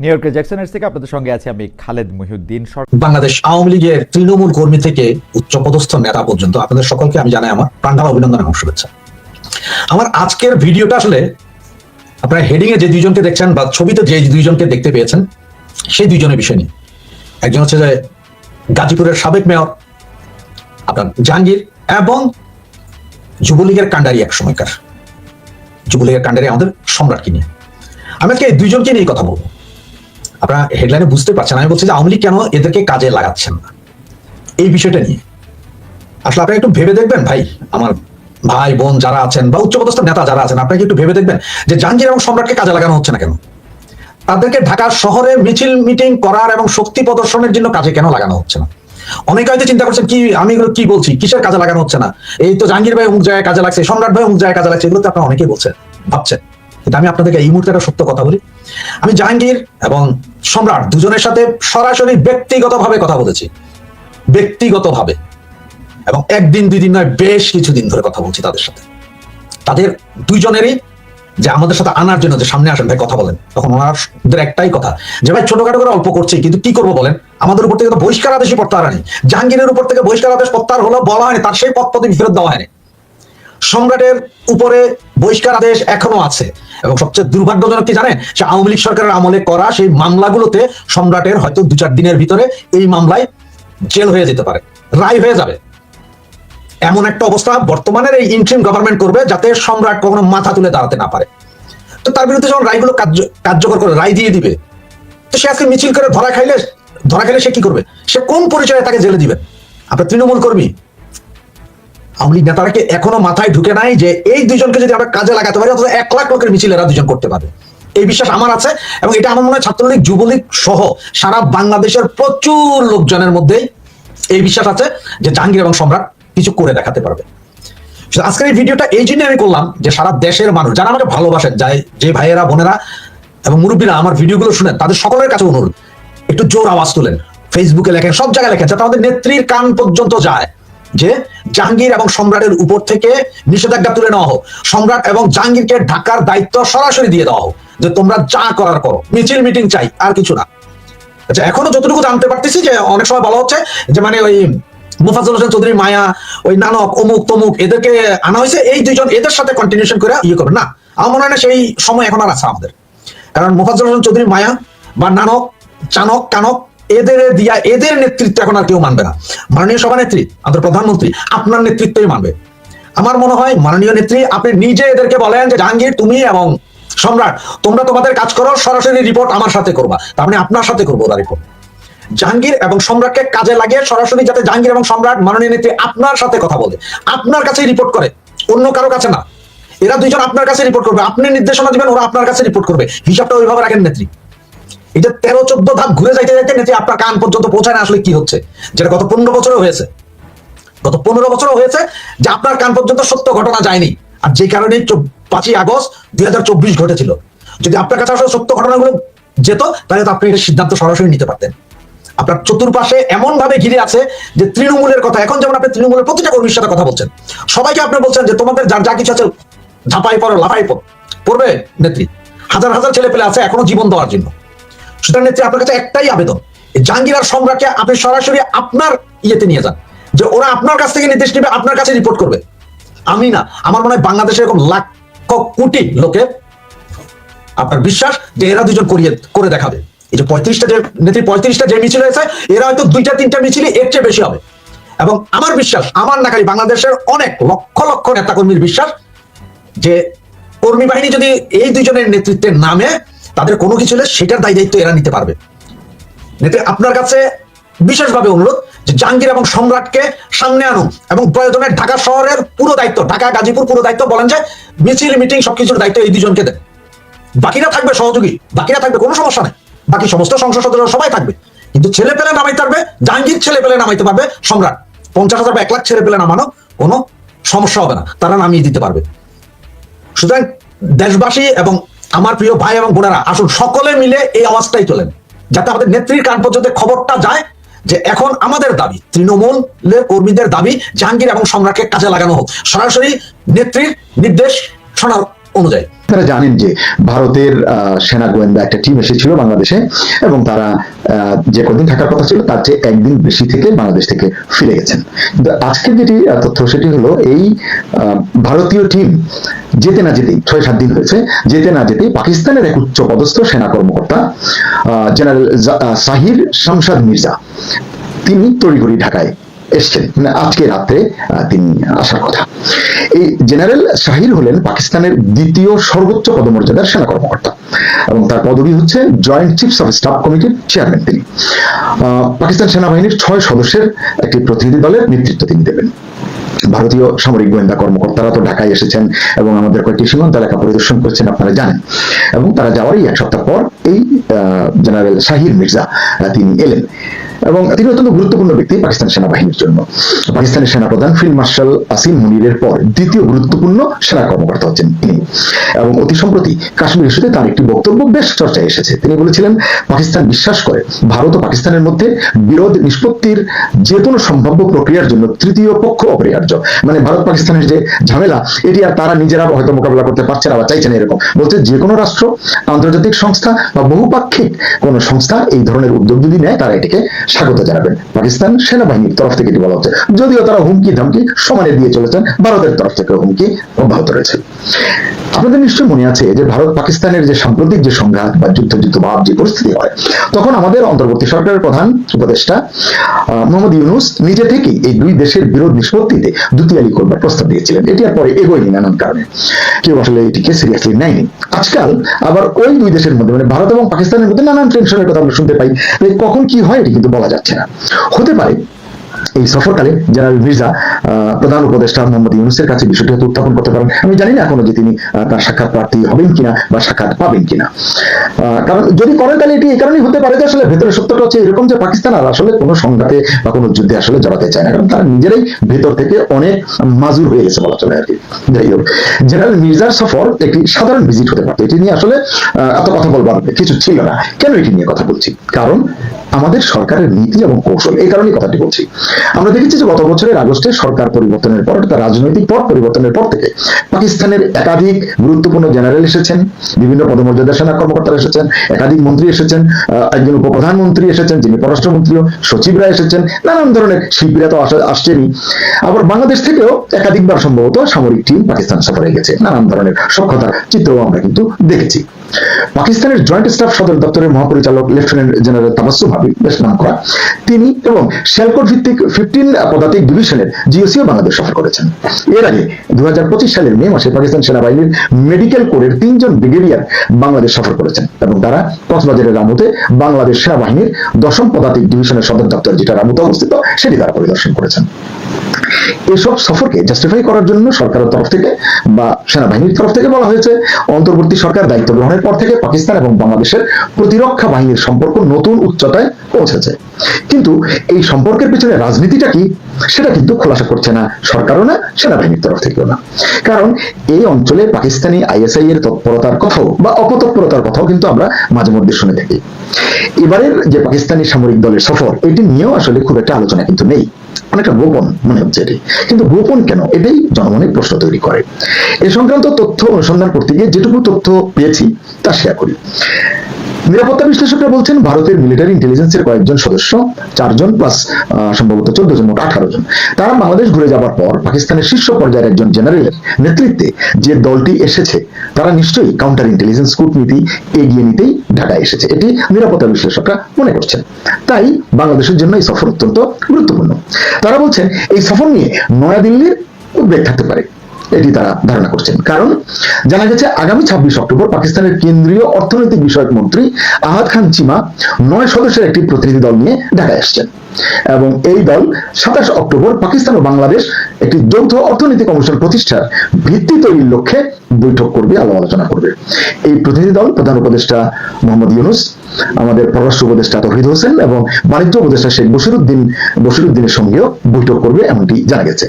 New ইয়র্কের জ্যাকসনের থেকে আপনাদের সঙ্গে আছি আমি খালেদ মহিউদ্দিন। বাংলাদেশ আওয়ামী লীগের তৃণমূল কর্মী থেকে উচ্চপদস্থ নেতা পর্যন্ত আপনাদের সকলকে আমি জানাই আমার প্রাণঢালা অভিনন্দন এবং শুভেচ্ছা আমার আজকের ভিডিওটা আসলে আপনারা হেডিং এ যে দুইজনকে দেখছেন বা ছবিতে যে দুইজনকে দেখতে পেয়েছেন, সেই দুইজনের বিষয় নিয়ে। একজন হচ্ছে যে গাজীপুরের সাবেক মেয়র আপনার জাহাঙ্গীর এবং যুবলীগের কাণ্ডারি এক সময়কার। যুবলীগের কাণ্ডারি আমাদের সম্রাটকে নিয়ে। আমি আজকে এই দুইজনকে নিয়ে কথা বলব। আপনারা হেডলাইনে বুঝতে পারছেন। আমি বলছি যে আওয়ামী লীগ কেন এদেরকে কাজে লাগাচ্ছেন না? এই বিষয়টা নিয়ে। আসলে আপনারা একটু ভেবে দেখবেন ভাই, আমার ভাই, বোন যারা আছেন বা উচ্চপদস্থ নেতা যারা আছেন আপনাকে একটু ভেবে দেখবেন যে জাহাঙ্গীর এবং সম্রাটকে কাজে লাগানো হচ্ছে না কেন? তাদেরকে ঢাকা শহরে মিছিল মিটিং করার এবং শক্তি প্রদর্শনের জন্য কাজে কেন লাগানো হচ্ছে না? অনেকে হয়তো চিন্তা করছেন, কি, আমি এগুলো কি বলছি? কিসের কাজে লাগানো হচ্ছে না? এই তো জাহাঙ্গীর ভাই অমুক জায়গায় কাজে লাগছে, সম্রাট ভাই অমুক জায়গায় কাজে লাগছে, এগুলো তো আপনারা অনেকেই বলছেন, ভাবছেন। কিন্তু আমি আপনাদেরকে এই মুহূর্তে একটা সত্য কথা বলি। আমি জাহাঙ্গীর এবং সম্রাট, দুজনের সাথে সরাসরি ব্যক্তিগতভাবে কথা বলেছি। ব্যক্তিগতভাবে। এবং একদিন দুই দিন নয়, বেশ কিছুদিন ধরে কথা বলছি তাদের সাথে। তাদের দুইজনেরই যে আমাদের সাথে আনার জন্য যে সামনে আসেন, ভাই কথা বলেন। তখন ওনাদের একটাই কথা, যে ভাই ছোটখাটো করে অল্প করছি, কিন্তু কি করব বলেন? আমাদের উপর থেকে তো বহিষ্কার আদেশই প্রত্যাহার হয়নি। জাহাঙ্গীরের উপর থেকে বহিষ্কার আদেশ প্রত্যাহার হলো, বলা হয়নি, তার সেই পদ পদবি ফেরত দেওয়া হয়নি। সম্রাটের উপরে বহিষ্কার আদেশ এখনও আছে। এবং সবচেয়ে দুর্ভাগ্যজনক কি জানেন? সে আওয়ামী লীগ সরকারের আমলে করা সেই মামলাগুলোতে সম্রাটের হয়তো দু চার দিনের ভিতরে এই মামলায় জেল হয়ে যেতে পারে, রায় হয়ে যাবে। এমন একটা অবস্থা বর্তমানের এই ইন্ট্রিম গভর্নমেন্ট করবে যাতে সম্রাট কখনো মাথা তুলে দাঁড়াতে না পারে। তো তার বিরুদ্ধে যখন রায়গুলো কার্য- কার্যকর করে, রায় দিয়ে দিবে, তো সে আজকে মিছিল করে ধরা খাইলে ধরা খাইলে সে কি করবে? সে কোন পরিচয়ে তাকে জেলে দিবে? আপনার তৃণমূল কর্মী আওয়ামী লীগ নেতারা কি এখনও মাথায় ঢুকে নাই যে এই দুজনকে যদি আমরা কাজে লাগাতে পারি অন্তত এক লাখ লোকের মিছিল এরা দুজন করতে পারে? এই বিশ্বাস আমার আছে এবং এটা আমার মনে হয় ছাত্রলীগ, যুবলীগ সহ সারা বাংলাদেশের প্রচুর লোকজনের মধ্যেই এই বিশ্বাস আছে যে জাহাঙ্গীর এবং সম্রাট কিছু করে দেখাতে পারবে। আজকের এই ভিডিওটা এই জন্য আমি করলাম যে সারা দেশের মানুষ যারা আমাকে ভালোবাসেন, যাই যে ভাইয়েরা, বোনেরা এবং মুরব্বীরা আমার ভিডিওগুলো শুনেন, তাদের সকলের কাছে অনুরোধ, একটু জোর আওয়াজ তুলেন। ফেসবুকে লেখেন, সব জায়গায় লেখেন, যাতে আমাদের নেত্রীর কান পর্যন্ত যায়। যে জাহাঙ্গীর এবং সম্রাটের উপর থেকে নিষেধাজ্ঞা তুলে নেওয়া হোক, সম্রাট এবং জাহাঙ্গীরকে ঢাকার দায়িত্ব সরাসরি দিয়ে দেওয়া হোক, যে তোমরা যা করার করো, মিছিল, মিটিং চাই, আর কিছু না। আচ্ছা এখনও যতটুকু জানতে পারতেছি যে অনেক সময় বলা হচ্ছে যে মানে ওই মুফাজুল হোসেন চৌধুরী, মায়া, ওই নানক, অমুক, তমুক, এদেরকে আনা হয়েছে, এই দুইজন এদের সাথে কন্টিনিউশন করে ইয়ে করবে। না, আমার মনে হয় না সেই সময় এখন আর আছে আমাদের। কারণ মুফাজুল হোসেন চৌধুরী, মায়া বা নানক, চানক, কানক এদের দিয়া, এদের নেতৃত্ব এখন আর কেউ মানবে না। মাননীয় সভানেত্রী, আমাদের প্রধানমন্ত্রী, আপনার নেতৃত্বই মানবে। আমার মনে হয়, মাননীয় নেত্রী, আপনি নিজে এদেরকে বলেন যে, জাহাঙ্গীর, তুমি এবং সম্রাট, তোমরা তোমাদের কাজ করো, সরাসরি রিপোর্ট আমার সাথে করবা। তার মানে আপনার সাথে করব ওরা রিপোর্ট জাহাঙ্গীর এবং সম্রাটকে কাজে লাগিয়ে সরাসরি যাতে জাহাঙ্গীর এবং সম্রাট, মাননীয় নেত্রী আপনার সাথে কথা বলে, আপনার কাছে রিপোর্ট করে, অন্য কারও কাছে না। এরা দুইজন আপনার কাছে রিপোর্ট করবে। আপনি নির্দেশনা দিবেন, ওরা আপনার কাছে রিপোর্ট করবে। হিসাবটা ওইভাবে রাখেন নেত্রী। যে তেরো, চোদ্দ ধাপ ঘুরে যাইতে যাইতে নেত্রী আপনার কান পর্যন্ত পৌঁছায় না আসলে কি হচ্ছে? যেটা গত পনেরো বছরও হয়েছে। গত পনেরো বছরও হয়েছে যে আপনার কান পর্যন্ত সত্য ঘটনা যায়নি। আর যে কারণে পাঁচই আগস্ট দুই হাজার চব্বিশ ঘটেছিল। যদি আপনার কাছে আসলে সত্য ঘটনাগুলো যেত, তাহলে তো আপনি এটা সিদ্ধান্ত সরাসরি নিতে পারতেন। আপনার চতুর্পাশে এমন ভাবে ঘিরে আছে যে তৃণমূলের কথা, এখন যেমন আপনি তৃণমূলের প্রতিটা কর্মীর সাথে কথা বলছেন, সবাইকে আপনি বলছেন যে তোমাদের যার যা কিছু আছে, ঝাঁপাই পড়ো, লাফাই পড়ো। পড়বে নেত্রী। হাজার হাজার ছেলে পেলে আছে এখনও জীবন দেওয়ার জন্য। সুতরাং নেত্রী, আপনার কাছে একটাই আবেদন জাহাঙ্গীর আর সম্রাটকে আপনি সরাসরি আপনার ইয়েতে নিয়ে যান, যে ওরা আপনার কাছ থেকে নির্দেশ নেবে, আপনার কাছে রিপোর্ট করবে। আমি না, আমার মনে হয় বাংলাদেশে এরকম লাখ কোটি লোকে আপনার বিশ্বাস যে এরা দুজন করিয়ে, করে দেখাবে। এই যে পঁয়ত্রিশটা যে, নেত্রী, পঁয়ত্রিশটা যে মিছিল হয়েছে, এরা হয়তো দুইটা, তিনটা মিছিলই এর চেয়ে বেশি হবে। এবং আমার বিশ্বাস, আমার নাকারি বাংলাদেশের অনেক লক্ষ লক্ষ নেতাকর্মীর বিশ্বাস যে কর্মী বাহিনী যদি এই দুইজনের নেতৃত্বের নামে তাদের কোনো কিছু হলে সেটার দায় দায়িত্ব এরা নিতে পারবে। নেত্রী আপনার কাছে বিশেষভাবে অনুরোধ যে জাহাঙ্গীর এবং সম্রাটকে সামনে আনুন এবং প্রয়োজনে ঢাকা শহরের পুরো দায়িত্ব, ঢাকা, গাজীপুর পুরো দায়িত্ব বলেন যে মিছিল, মিটিং সবকিছুর দায়িত্ব এই দুজনকে দেন। বাকিরা থাকবে সহযোগী, বাকিরা থাকবে কোনো সমস্যা নেই। বাকি সমস্ত সংসদ সদস্য সবাই থাকবে। কিন্তু ছেলে পেলে নামাইতে পারবে, জাহাঙ্গীর ছেলে পেলে নামাইতে পারবে, সম্রাট। পঞ্চাশ হাজার বা এক লাখ ছেলে পেলে নামানো কোনো সমস্যা হবে না, তারা নামিয়ে দিতে পারবে। সুতরাং দেশবাসী এবং আমার প্রিয় ভাই এবং বোনেরা, আসুন সকলে মিলে এই আওয়াজটাই তোলেন যাতে আমাদের নেত্রীর কান পর্যন্ত খবরটা যায় যে এখন আমাদের দাবি, তৃণমূলের কর্মীদের দাবি জাহাঙ্গীর এবং সম্রাটকে কাজে লাগানো হোক। সরাসরি নেত্রীর নির্দেশ শোনার অনুযায়ী। তারা জানেন যে ভারতের সেনা গোয়েন্দা একটা টিম এসেছিল বাংলাদেশে এবং তারা যে কদিন থাকার কথা ছিল তার চেয়ে একদিন বেশি থেকে বাংলাদেশ থেকে ফিরে গেছেন। আজকের যেটি তথ্য সেটি হলো এই ভারতীয় টিম যেতে না যেতেই, ছয়, সাত দিন হয়েছে, যেতে না যেতেই পাকিস্তানের এক উচ্চ পদস্থ সেনা কর্মকর্তা জেনারেল সাহির শামশাদ মির্জা, তিনি তড়িঘড়ি ঢাকায় এসছেন। মানে আজকে রাত্রে তিনি আসার কথা। এই জেনারেল শাহির হলেন পাকিস্তানের দ্বিতীয় সর্বোচ্চ পদমর্যাদার সেনা কর্মকর্তা এবং তার পদবি হচ্ছে জয়েন্ট চিফস অফ স্টাফ কমিটির চেয়ারম্যান তিনি। পাকিস্তান সেনাবাহিনীর ছয় সদস্যের একটি প্রতিনিধি দলের নেতৃত্ব তিনি দেবেন। ভারতীয় সামরিক গোয়েন্দা কর্মকর্তারা তো ঢাকায় এসেছেন এবং আমাদের কয়েকটি সীমান্ত এলাকা পরিদর্শন করছেন, আপনারা জানেন। এবং তারা যাওয়ারই এক সপ্তাহ পর এই জেনারেল শাহির মির্জা তিনি এলেন। এবং তিনি অত্যন্ত গুরুত্বপূর্ণ ব্যক্তি পাকিস্তান সেনাবাহিনীর জন্য। পাকিস্তানের সেনাপ্রধান ফিল্ড মার্শাল আসিম মুনিরের পর দ্বিতীয় গুরুত্বপূর্ণ সেনা কর্মকর্তা হচ্ছেন তিনি। এবং অতি সম্প্রতি কাশ্মীর ইস্যুতে তার একটি বক্তব্য বেশ চর্চায় এসেছে। তিনি বলেছিলেন, পাকিস্তান বিশ্বাস করে, ভারত ও পাকিস্তানের মধ্যে বিরোধ নিষ্পত্তির যে কোনো সম্ভাব্য প্রক্রিয়ার জন্য তৃতীয় পক্ষ অপরিহার্য। মানে ভারত পাকিস্তানের যে ঝামেলা, এটি আর তারা নিজেরা হয়তো মোকাবিলা করতে পারছে না বা চাইছে না এরকম। বলতে যে কোনো রাষ্ট্র, আন্তর্জাতিক সংস্থা বা বহুপাক্ষিক কোন সংস্থা এই ধরনের উদ্যোগ যদি নেয়, তারা এটিকে স্বাগত জানাবেন। পাকিস্তান সেনাবাহিনীর তরফ থেকে এটি বলা হচ্ছে? যদিও তারা হুমকি ধামকি সমানে দিয়ে চলেছেন, ভারতের তরফ থেকে হুমকি অব্যাহত রয়েছে। আপনাদের নিশ্চয় মনে আছে যে ভারত পাকিস্তানের যে সাম্প্রতিক যে সংঘাত বা যুদ্ধ যুদ্ধ ভাব যে পরিস্থিতি হয়, তখন আমাদের অন্তর্বর্তী সরকারের প্রধান উপদেষ্টা মোহাম্মদ ইউনুস নিজে থেকেই এই দুই দেশের বিরোধ নিষ্পত্তিতে দুতিয়ালি করবার প্রস্তাব দিয়েছিলেন। এটি আর পরে এগোয়নি নানান কারণে। কেউ আসলে এটিকে সিরিয়াসলি নেয়নি। আজকাল আবার ওই দুই দেশের মধ্যে মানে ভারত এবং পাকিস্তানের মধ্যে নানান টেনশনের কথা আমরা শুনতে পাই কখন কি হয়, এটি কিন্তু বলা যাচ্ছে না। হতে পারে এই সফরকালে জেনারেল মির্জা প্রধান উপদেষ্টা মোহাম্মদ ইউনুসের কাছে বিষয়টি হয়তো উত্থাপন করতে পারেন। আমি জানি না এখনও যে তিনি তার সাক্ষাৎ প্রার্থী হবেন কিনা বা সাক্ষাৎ পাবেন কিনা। কারণ যদি করেন তাহলে এটি এই কারণেই হতে পারে যে আসলে ভেতরে সত্যটা হচ্ছে এরকম যে পাকিস্তান আর আসলে কোনো সংঘাতে বা কোনো যুদ্ধে আসলে জড়াতে চায় না। কারণ তারা নিজেরাই ভেতর থেকে অনেক মাজুর হয়ে গেছে বলা চলে আর কি। যাই হোক, জেনারেল মির্জার সফর একটি সাধারণ ভিজিট হতে পারতো। এটি নিয়ে আসলে এত কথা বলবার কিছু ছিল না। কেন এটি নিয়ে কথা বলছি? কারণ আমাদের সরকারের নীতি এবং কৌশল, এই কারণেই কথাটি বলছি। আমরা দেখেছি যে গত বছরের আগস্টে সরকার পরিবর্তনের পর, অর্থাৎ রাজনৈতিক পট পরিবর্তনের পর থেকে পাকিস্তানের একাধিক গুরুত্বপূর্ণ জেনারেল এসেছেন, বিভিন্ন পদমর্যাদার সেনা কর্মকর্তারা এসেছেন, একাধিক মন্ত্রী এসেছেন একজন উপপ্রধানমন্ত্রী এসেছেন, যিনি পররাষ্ট্রমন্ত্রীও, সচিবরা এসেছেন, নানান ধরনের শিল্পীরা তো আসা- আসছেনই। আবার বাংলাদেশ থেকেও একাধিকবার সম্ভবত সামরিক টিম পাকিস্তান সফরে গেছে, নানান ধরনের সক্ষতার চিত্রও আমরা কিন্তু দেখেছি। পাকিস্তানের জয়েন্ট স্টাফ সদর দপ্তরের মহাপরিচালক লেফটেন্যান্ট জেনারেল তাবাসুম হাবিব বেশ নাম করা তিনি এবং শেলকোট ভিত্তিক ফিফটিন পদাতিক ডিভিশনের জিওসিও বাংলাদেশ সফর করেছেন। এর আগে দুই হাজার পঁচিশ সালের মে মাসে পাকিস্তান সেনাবাহিনীর মেডিকেল কোরের তিনজন ব্রিগেডিয়ার বাংলাদেশ সফর করেছেন এবং তারা কক্সবাজারের রামুতে বাংলাদেশ সেনাবাহিনীর দশম পদাতিক ডিভিশনের সদর দপ্তর যেটা রামুতে অবস্থিত, সেটি তারা পরিদর্শন করেছেন। এসব সফরকে জাস্টিফাই করার জন্য সরকারের তরফ থেকে বা সেনাবাহিনীর তরফ থেকে বলা হয়েছে, অন্তর্বর্তী সরকার দায়িত্ব গ্রহণের পর থেকে পাকিস্তান এবং বাংলাদেশের প্রতিরক্ষা বাহিনীর সম্পর্ক নতুন উচ্চতায় পৌঁছেছে। কিন্তু এই সম্পর্কের পিছনে রাজনীতিটা কি? সেটা কিন্তু খোলাসা করছে না সরকারও না, সেনাবাহিনীর তরফ থেকেও না। কারণ এই অঞ্চলে পাকিস্তানি আইএসআই এর তৎপরতার কথাও বা অপতৎপরতার কথাও কিন্তু আমরা মাঝে মধ্যে শুনে থাকি। এবারের যে পাকিস্তানি সামরিক দলের সফর, এটি নিয়েও আসলে খুব একটা আলোচনা কিন্তু নেই। অনেকটা গোপন মনে হচ্ছে এটি কিন্তু গোপন কেন? এটাই জনমনে প্রশ্ন তৈরি করে। এ সংক্রান্ত তথ্য অনুসন্ধান করতে গিয়ে যেটুকু তথ্য পেয়েছি, তা শেয়ার করি। নিরাপত্তা বিশ্লেষকরা বলছেন ভারতের মিলিটারি ইন্টেলিজেন্সের কয়েকজন সদস্য, চারজন প্লাস সম্ভবত চোদ্দ জন মোট আঠারো জন তারা বাংলাদেশ ঘুরে যাবার পর পাকিস্তানের শীর্ষ পর্যায়ের একজন জেনারেলের নেতৃত্বে যে দলটি এসেছে, তারা নিশ্চয়ই কাউন্টার ইন্টেলিজেন্স কূটনীতি এগিয়ে নিতেই ঢাকায় এসেছে। এটি নিরাপত্তা বিশ্লেষকরা মনে করছেন। তাই বাংলাদেশের জন্য এই সফর অত্যন্ত গুরুত্বপূর্ণ। তারা বলছেন, এই সফর নিয়ে নয়াদিল্লির উদ্বেগ থাকতে পারে। এটি তারা ধারণা করছেন। কারণ জানা গেছে, আগামী ছাব্বিশ অক্টোবর পাকিস্তানের কেন্দ্রীয় অর্থনৈতিক বিষয়ক মন্ত্রী আহাদ খান চিমা নয় সদস্যের একটি প্রতিনিধি দল নিয়ে ঢাকায় আসছেন। এবং এই দল সাতাশ অক্টোবর পাকিস্তান ও বাংলাদেশ একটি যৌথ অর্থনৈতিক কমিশন প্রতিষ্ঠার ভিত্তি তৈরির লক্ষ্যে বৈঠক করবে আলো আলোচনা করবে। এই প্রতিনিধি দল প্রধান উপদেষ্টা মোহাম্মদ ইউনুস, আমাদের পররাষ্ট্র উপদেষ্টা তহিদ হোসেন এবং বাণিজ্য উপদেষ্টা শেখ বসিরুদ্দিন বসিরুদ্দিনের সঙ্গেও বৈঠক করবে, এমনটি জানা গেছে।